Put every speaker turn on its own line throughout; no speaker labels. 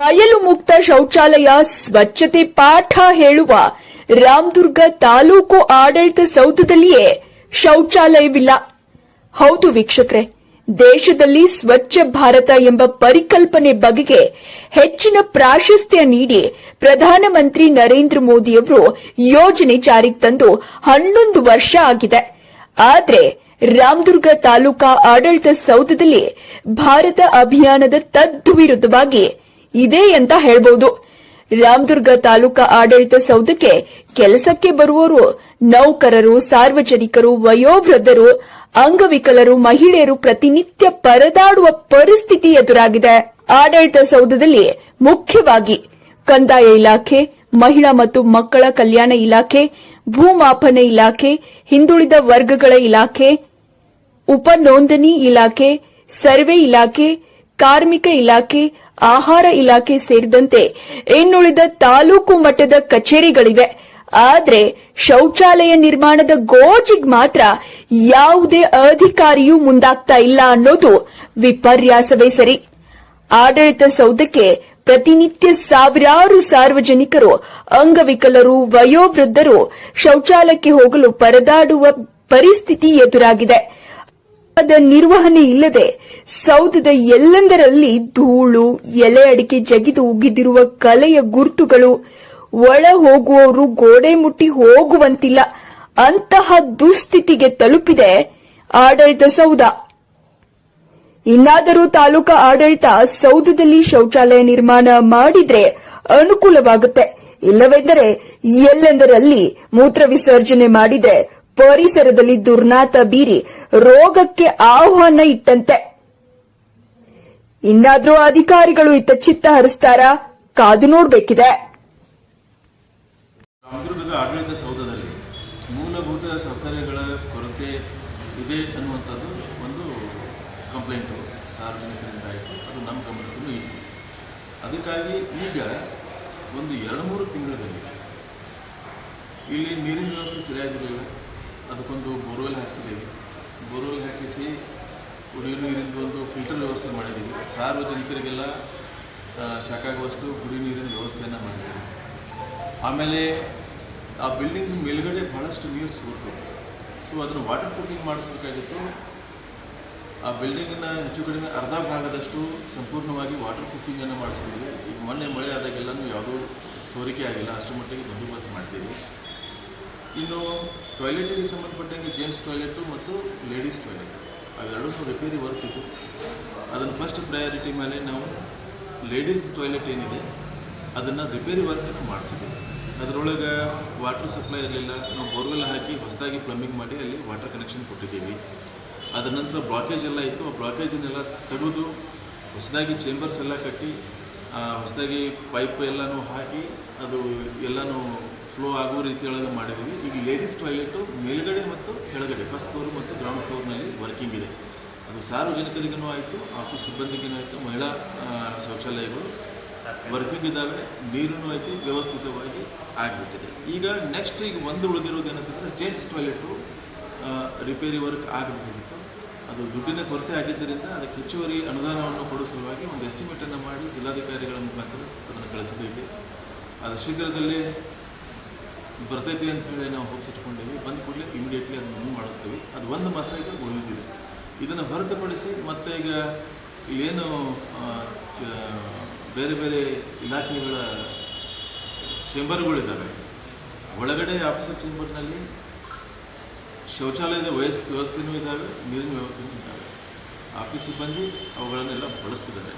ಬಯಲು ಮುಕ್ತ ಶೌಚಾಲಯ, ಸ್ವಚ್ಛತೆ ಪಾಠ ಹೇಳುವ ರಾಮದುರ್ಗ ತಾಲೂಕು ಆಡಳಿತ ಸೌಧದಲ್ಲಿಯೇ ಶೌಚಾಲಯವಿಲ್ಲ. ಹೌದು ವೀಕ್ಷಕರೇ, ದೇಶದಲ್ಲಿ ಸ್ವಚ್ಛ ಭಾರತ ಎಂಬ ಪರಿಕಲ್ಪನೆ ಬಗೆಗೆ ಹೆಚ್ಚಿನ ಪ್ರಾಶಸ್ತ್ಯ ನೀಡಿ ಪ್ರಧಾನಮಂತ್ರಿ ನರೇಂದ್ರ ಮೋದಿಯವರು ಯೋಜನೆ ಜಾರಿಗೆ ತಂದು ಹನ್ನೊಂದು ವರ್ಷ ಆಗಿದೆ. ಆದರೆ ರಾಮದುರ್ಗ ತಾಲೂಕಾ ಆಡಳಿತ ಸೌಧದಲ್ಲಿ ಭಾರತ ಅಭಿಯಾನದ ತದ್ದು ವಿರುದ್ಧವಾಗಿ ಇದೆ ಅಂತ ಹೇಳಬಹುದು ರಾಮದುರ್ಗ ತಾಲೂಕಾ ಆಡಳಿತ ಸೌಧಕ್ಕೆ ಕೆಲಸಕ್ಕೆ ಬರುವವರು, ನೌಕರರು, ಸಾರ್ವಜನಿಕರು, ವಯೋವೃದ್ಧರು, ಅಂಗವಿಕಲರು, ಮಹಿಳೆಯರು ಪ್ರತಿನಿತ್ಯ ಪರದಾಡುವ ಪರಿಸ್ಥಿತಿ ಎದುರಾಗಿದೆ. ಆಡಳಿತ ಸೌಧದಲ್ಲಿ ಮುಖ್ಯವಾಗಿ ಕಂದಾಯ ಇಲಾಖೆ, ಮಹಿಳಾ ಮತ್ತು ಮಕ್ಕಳ ಕಲ್ಯಾಣ ಇಲಾಖೆ, ಭೂಮಾಪನ ಇಲಾಖೆ, ಹಿಂದುಳಿದ ವರ್ಗಗಳ ಇಲಾಖೆ ಉಪ ನೋಂದಣಿ ಇಲಾಖೆ, ಸರ್ವೆ ಇಲಾಖೆ ಕಾರ್ಮಿಕ ಇಲಾಖೆ, ಆಹಾರ ಇಲಾಖೆ ಸೇರಿದಂತೆ ಇನ್ನುಳಿದ ತಾಲೂಕು ಮಟ್ಟದ ಕಚೇರಿಗಳಿವೆ. ಆದರೆ ಶೌಚಾಲಯ ನಿರ್ಮಾಣದ ಗೋಜಿಗ್ ಮಾತ್ರ ಯಾವುದೇ ಅಧಿಕಾರಿಯೂ ಮುಂದಾಗ್ತಾ ಇಲ್ಲ ಅನ್ನೋದು ವಿಪರ್ಯಾಸವೇ ಸರಿ. ಆಡಳಿತ ಸೌಧಕ್ಕೆ ಪ್ರತಿನಿತ್ಯ ಸಾವಿರಾರು ಸಾರ್ವಜನಿಕರು, ಅಂಗವಿಕಲರು, ವಯೋವೃದ್ಧರು ಶೌಚಾಲಯಕ್ಕೆ ಹೋಗಲು ಪರದಾಡುವ ಪರಿಸ್ಥಿತಿ ಎದುರಾಗಿದೆ. ಅದ ನಿರ್ವಹಣೆ ಇಲ್ಲದೆ ಸೌಧದ ಎಲ್ಲೆಂದರಲ್ಲಿ ಧೂಳು, ಎಲೆ ಅಡಿಕೆ ಜಗಿದು ಉಗಿದಿರುವ ಕಲೆಯ ಗುರುತುಗಳು ಒಳ ಹೋಗುವವರು ಗೋಡೆ ಮುಟ್ಟಿ ಹೋಗುವಂತಿಲ್ಲ. ಅಂತಹ ದುಸ್ಥಿತಿಗೆ ತಲುಪಿದೆ ಆಡಳಿತ ಸೌಧ. ಇನ್ನಾದರೂ ತಾಲೂಕಾ ಆಡಳಿತ ಸೌಧದಲ್ಲಿ ಶೌಚಾಲಯ ನಿರ್ಮಾಣ ಮಾಡಿದ್ರೆ ಅನುಕೂಲವಾಗುತ್ತೆ. ಇಲ್ಲವೆಂದರೆ ಎಲ್ಲೆಂದರಲ್ಲಿ ಮೂತ್ರ ವಿಸರ್ಜನೆ ಮಾಡಿದ್ರೆ ಪರಿಸರದಲ್ಲಿ ದುರ್ನಾತ ಬೀರಿ ರೋಗಕ್ಕೆ ಆಹ್ವಾನ ಇಟ್ಟಂತೆ. ಇನ್ನಾದ್ರೂ ಅಧಿಕಾರಿಗಳು ಇತ್ತ ಚಿತ್ತ ಹರಿಸ್ತಾರ? ಕಾದು ನೋಡ್ಬೇಕಿದೆ.
ರಾಮದುರ್ಗದ ಆಡಳಿತ ಸೌಧದಲ್ಲಿ ಮೂಲಭೂತ ಸೌಕರ್ಯಗಳ ಕೊರತೆ ಇದೆ ಅನ್ನುವಂಥದ್ದು ಒಂದು ಕಂಪ್ಲೇಂಟು ಸಾರ್ವಜನಿಕರಿಂದ ಆಯಿತು. ಅದು ನಮ್ಮ ಗಮನದಲ್ಲೂ ಇತ್ತು. ಅದಕ್ಕಾಗಿ ಈಗ ಒಂದು ಎರಡು ಮೂರು ತಿಂಗಳಲ್ಲಿ ಇಲ್ಲಿ ನೀರಿನ ವ್ಯವಸ್ಥೆ ಸರಿಯಾಗಿರಲಿಲ್ಲ. ಅದಕ್ಕೊಂದು ಬೋರ್ವೆಲ್ ಹಾಕಿಸಿದ್ದೀವಿ ಬೋರ್ವೆಲ್ ಹಾಕಿಸಿ ಕುಡಿಯೋ ನೀರಿನ ಒಂದು ಫಿಲ್ಟರ್ ವ್ಯವಸ್ಥೆ ಮಾಡಿದ್ದೀವಿ. ಸಾರ್ವಜನಿಕರಿಗೆಲ್ಲ ಸಾಕಾಗುವಷ್ಟು ಕುಡಿಯೋ ನೀರಿನ ವ್ಯವಸ್ಥೆಯನ್ನು ಮಾಡಿದ್ದೀವಿ. ಆಮೇಲೆ ಆ ಬಿಲ್ಡಿಂಗ್ ಮೇಲುಗಡೆ ಭಾಳಷ್ಟು ನೀರು ಸಿಗುತ್ತೆ ಸೊ, ಅದನ್ನು ವಾಟರ್ ಪ್ರೂಫಿಂಗ್ ಮಾಡಿಸ್ಬೇಕಾಗಿತ್ತು. ಆ ಬಿಲ್ಡಿಂಗಿನ ಹೆಚ್ಚು ಕಡಿಮೆ ಅರ್ಧ ಭಾಗದಷ್ಟು ಸಂಪೂರ್ಣವಾಗಿ ವಾಟರ್ ಪ್ರೂಫಿಂಗನ್ನು ಮಾಡಿಸಿದ್ದೀವಿ. ಈಗ ಮೊನ್ನೆ ಮಳೆ ಆದಾಗೆಲ್ಲನೂ ಯಾವುದೂ ಸೋರಿಕೆ ಆಗಿಲ್ಲ. ಅಷ್ಟು ಮಟ್ಟಿಗೆ ಬಂದೋಬಸ್ತ್ ಮಾಡ್ತೀವಿ ಇನ್ನು ಟಾಯ್ಲೆಟಿಗೆ ಸಂಬಂಧಪಟ್ಟಂಗೆ ಜೆಂಟ್ಸ್ ಟಾಯ್ಲೆಟು ಮತ್ತು ಲೇಡೀಸ್ ಟಾಯ್ಲೆಟ್ ಅವೆರಡೂ ರಿಪೇರಿ ವರ್ಕ್ ಇತ್ತು. ಅದನ್ನು ಫಸ್ಟ್ ಪ್ರಯಾರಿಟಿ ಮೇಲೆ ನಾವು ಲೇಡೀಸ್ ಟಾಯ್ಲೆಟ್ ಏನಿದೆ, ಅದನ್ನು ರಿಪೇರಿ ವರ್ಕನ್ನು ಮಾಡಿಸಿದ್ದೀವಿ ಅದರೊಳಗೆ ವಾಟರ್ ಸಪ್ಲೈ ಇರಲಿಲ್ಲ, ನಾವು ಬೋರ್ವೆಲ್ ಹಾಕಿ ಹೊಸದಾಗಿ ಪ್ಲಂಬಿಂಗ್ ಮಾಡಿ ಅಲ್ಲಿ ವಾಟರ್ ಕನೆಕ್ಷನ್ ಕೊಟ್ಟಿದ್ದೀವಿ. ಅದರ ನಂತರ ಬ್ಲಾಕೇಜ್ ಎಲ್ಲ ಇತ್ತು. ಆ ಬ್ಲಾಕೇಜನ್ನೆಲ್ಲ ತೆಗೆದು ಹೊಸದಾಗಿ ಚೇಂಬರ್ಸ್ ಎಲ್ಲ ಕಟ್ಟಿ ಹೊಸದಾಗಿ ಪೈಪ್ ಎಲ್ಲನೂ ಹಾಕಿ, ಅದು ಎಲ್ಲನೂ ಫ್ಲೋ ಆಗುವ ರೀತಿಯೊಳಗೆ ಮಾಡಿದ್ದೀವಿ ಈಗ ಲೇಡೀಸ್ ಟಾಯ್ಲೆಟು ಮೇಲುಗಡೆ ಮತ್ತು ಕೆಳಗಡೆ ಫಸ್ಟ್ ಫ್ಲೋರ್ ಮತ್ತು ಗ್ರೌಂಡ್ ಫ್ಲೋರ್ನಲ್ಲಿ ವರ್ಕಿಂಗ್ ಇದೆ. ಅದು ಸಾರ್ವಜನಿಕರಿಗೂ ಆಯಿತು ಆಫೀಸ್ ಸಿಬ್ಬಂದಿಗೂ ಆಯಿತು, ಮಹಿಳಾ ಶೌಚಾಲಯಗಳು ವರ್ಕಿಂಗ್ ಇದ್ದಾವೆ ನೀರೂ ಆಯಿತು, ವ್ಯವಸ್ಥಿತವಾಗಿ ಆಗಿಬಿಟ್ಟಿದೆ. ಈಗ ನೆಕ್ಸ್ಟ್ ಈಗ ಒಂದು ಉಳಿದಿರೋದು ಏನಂತಂದರೆ ಜೆಂಟ್ಸ್ ಟಾಯ್ಲೆಟು ರಿಪೇರಿ ವರ್ಕ್ ಆಗಬೇಕಾಗಿತ್ತು. ಅದು ದುಡ್ಡಿನ ಕೊರತೆ ಆಗಿದ್ದರಿಂದ ಅದಕ್ಕೆ ಹೆಚ್ಚುವರಿ ಅನುದಾನವನ್ನು ಕೊಡೋ ಸಲುವಾಗಿ ಒಂದು ಎಸ್ಟಿಮೇಟನ್ನು ಮಾಡಿ ಜಿಲ್ಲಾಧಿಕಾರಿಗಳ ಮುಖಾಂತರ ಅದನ್ನು ಕಳಿಸಿದ್ದೀವಿ ಅದು ಶೀಘ್ರದಲ್ಲೇ ಬರ್ತೈತಿ ಅಂತ ಹೇಳಿ ನಾವು ಹೋಪ್ಸ್ ಇಟ್ಕೊಂಡೀವಿ ಬಂದ ಕೂಡಲೇ ಇಮಿಡಿಯೇಟ್ಲಿ ಅದನ್ನು ಮೂವ್ ಮಾಡಿಸ್ತೀವಿ. ಅದು ಒಂದು ಮಾತ್ರ ಈಗ ಉಳಿದಿದೆ. ಇದನ್ನು ಹೊರತುಪಡಿಸಿ ಮತ್ತೆ ಈಗ ಏನು ಬೇರೆ ಬೇರೆ ಇಲಾಖೆಗಳ ಚೇಂಬರ್ಗಳಿದ್ದಾವೆ. ಒಳಗಡೆ ಆಫೀಸರ್ ಚೇಂಬರ್ನಲ್ಲಿ ಶೌಚಾಲಯದ ವಯಸ್ ವ್ಯವಸ್ಥೆನೂ ಇದ್ದಾವೆ, ನೀರಿನ ವ್ಯವಸ್ಥೆನೂ ಇದ್ದಾವೆ. ಆಫೀಸ್ ಸಿಬ್ಬಂದಿ ಅವುಗಳನ್ನೆಲ್ಲ ಬಳಸ್ತಿದ್ದಾರೆ.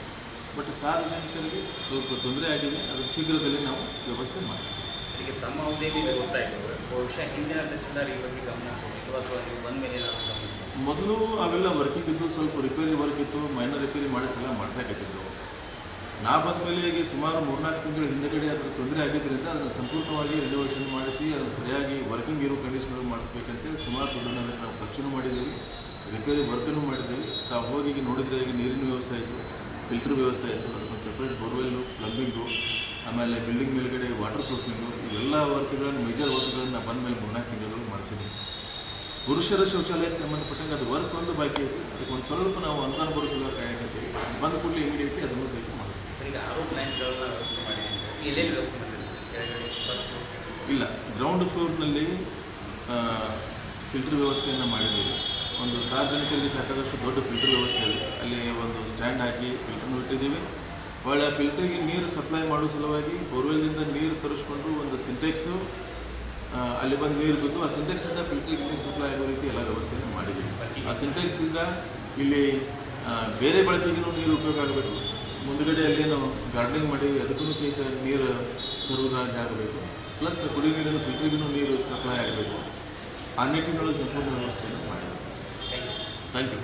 ಬಟ್ ಸಾರ್ವಜನಿಕರಿಗೆ ಸ್ವಲ್ಪ ತೊಂದರೆ ಆಗಿದೆ. ಅದು ಶೀಘ್ರದಲ್ಲಿ ನಾವು ವ್ಯವಸ್ಥೆ ಮಾಡಿಸ್ತೀವಿ.
ಈಗ ತಮ್ಮ ಅವಧಿಯಲ್ಲಿ ಗೊತ್ತಾಯಿತು. ಬಹುಶಃ ಹಿಂದಿನ ತಹಸೀಲ್ದಾರ್ ಈ ಬಗ್ಗೆ ಗಮನ ಕೊಟ್ಟಿದ್ದು ಅಥವಾ ನೀವು ಬಂದ ಮೇಲೆ ಏನಾದರೂ
ಮೊದಲು ಅವೆಲ್ಲ ವರ್ಕಿಂಗ್ ಇದ್ದು ಸ್ವಲ್ಪ ರಿಪೇರಿ ವರ್ಕ್ ಇತ್ತು, ಮೈನರ್ ರಿಪೇರಿ ಮಾಡಿಸೆಲ್ಲ ಮಾಡ್ಸೋಕತ್ತಿದ್ರು ನಾ ಬಂದ ಮೇಲೆ ಈಗ ಸುಮಾರು ಮೂರ್ನಾಲ್ಕು ತಿಂಗಳು ಹಿಂದಗಡೆ ಅದರ ತೊಂದರೆ ಆಗಿದ್ದರಿಂದ ಅದನ್ನು ಸಂಪೂರ್ಣವಾಗಿ ರಿನೋವೇಷನ್ ಮಾಡಿಸಿ, ಅದು ಸರಿಯಾಗಿ ವರ್ಕಿಂಗ್ ಇರೋ ಕಂಡೀಷನಲ್ಲಿ ಮಾಡಿಸ್ಬೇಕಂತೇಳಿ ಸುಮಾರು ದುಡ್ಡನ್ನು ಅದಕ್ಕೆ ನಾವು ಖರ್ಚು ಮಾಡಿದ್ದೀವಿ. ರಿಪೇರಿ ವರ್ಕನ್ನು ಮಾಡಿದ್ದೀವಿ. ತಾವು ಹೋಗಿ ನೋಡಿದರೆ ಈಗ ನೀರಿನ ವ್ಯವಸ್ಥೆ ಆಯಿತು ಫಿಲ್ಟರ್ ವ್ಯವಸ್ಥೆ ಆಯಿತು, ಅದಕ್ಕೊಂದು ಸಪ್ರೇಟ್ ಬೋರ್ವೆಲ್ಲು ಪ್ಲಂಬಿಂಗು ಆಮೇಲೆ ಬಿಲ್ಡಿಂಗ್ ಮೇಲ್ಗಡೆ ವಾಟರ್ ಪ್ರೂಫಿಂಗು ಇವೆಲ್ಲ ವರ್ಕ್ಗಳನ್ನು ಮೇಜರ್ ವರ್ಕ್ಗಳನ್ನು ನಾನು ಬಂದ ಮೇಲೆ ಮೂರ್ನಾಲ್ಕು ತಿಂಗಳಲ್ಲಿ ಮಾಡಿಸಿದ್ದೀನಿ ಪುರುಷರ ಶೌಚಾಲಯಕ್ಕೆ ಸಂಬಂಧಪಟ್ಟಂಗೆ ಅದು ವರ್ಕ್ ಒಂದು ಬಾಕಿ ಇದೆ ಅದಕ್ಕೆ ಒಂದು ಸ್ವಲ್ಪ ನಾವು ಅನುದಾನ ಬರೋ ಸಲುವಾಗಿ ಕಾಯಕತ್ತೀವಿ ಬಂದ ಕೂಡಲೇ ಇಮಿಡಿಯೇಟ್ಲಿ ಅದನ್ನು ಸಹಿತ ಮಾಡಿಸ್ತೀವಿ. ಇಲ್ಲ ಗ್ರೌಂಡ್ ಫ್ಲೋರ್ನಲ್ಲಿ ಫಿಲ್ಟರ್ ವ್ಯವಸ್ಥೆಯನ್ನು ಮಾಡಿದ್ದೀವಿ. ಒಂದು ಸಾರ್ವಜನಿಕರಿಗೆ ಸಾಕಾದಷ್ಟು ದೊಡ್ಡ ಫಿಲ್ಟರ್ ವ್ಯವಸ್ಥೆ ಇದೆ. ಅಲ್ಲಿ ಒಂದು ಸ್ಟ್ಯಾಂಡ್ ಹಾಕಿ ಫಿಲ್ಟರ್ನು ಇಟ್ಟಿದ್ದೀವಿ. ಒಳ್ಳೆ ಫಿಲ್ಟ್ರಿಗೆ ನೀರು ಸಪ್ಲೈ ಮಾಡೋ ಸಲುವಾಗಿ ಬೋರ್ವೆಲ್ದಿಂದ ನೀರು ತರಿಸ್ಕೊಂಡು ಒಂದು ಸಿಂಟೆಕ್ಸು ಅಲ್ಲಿ ಬಂದು ನೀರು ಬಿದ್ದು ಆ ಸಿಂಟೆಕ್ಸ್ನಿಂದ ಫಿಲ್ಟ್ರಿಗೆ ನೀರು ಸಪ್ಲೈ ಆಗೋ ರೀತಿ ಎಲ್ಲ ವ್ಯವಸ್ಥೆಯನ್ನು ಮಾಡಿದ್ದೀವಿ. ಆ ಸಿಂಟೆಕ್ಸ್ನಿಂದ ಇಲ್ಲಿ ಬೇರೆ ಬಳಕೆಗೂ ನೀರು ಉಪಯೋಗ ಆಗಬೇಕು. ಮುಂದುಗಡೆ ಅಲ್ಲೇನು ಗಾರ್ಡನಿಂಗ್ ಮಾಡೀವಿ ಅದಕ್ಕೂ ಸಹಿತ ನೀರು ಸರಬರಾಜು ಆಗಬೇಕು ಪ್ಲಸ್ ಕುಡಿಯೋ ನೀರಿನ ಫಿಲ್ಟ್ರಿಗೂ ನೀರು ಸಪ್ಲೈ ಆಗಬೇಕು. ಆ ನಿಟ್ಟಿನೊಳಗೆ ಸಂಪೂರ್ಣ ವ್ಯವಸ್ಥೆಯನ್ನು ಮಾಡಿದ್ದೀವಿ. Thank you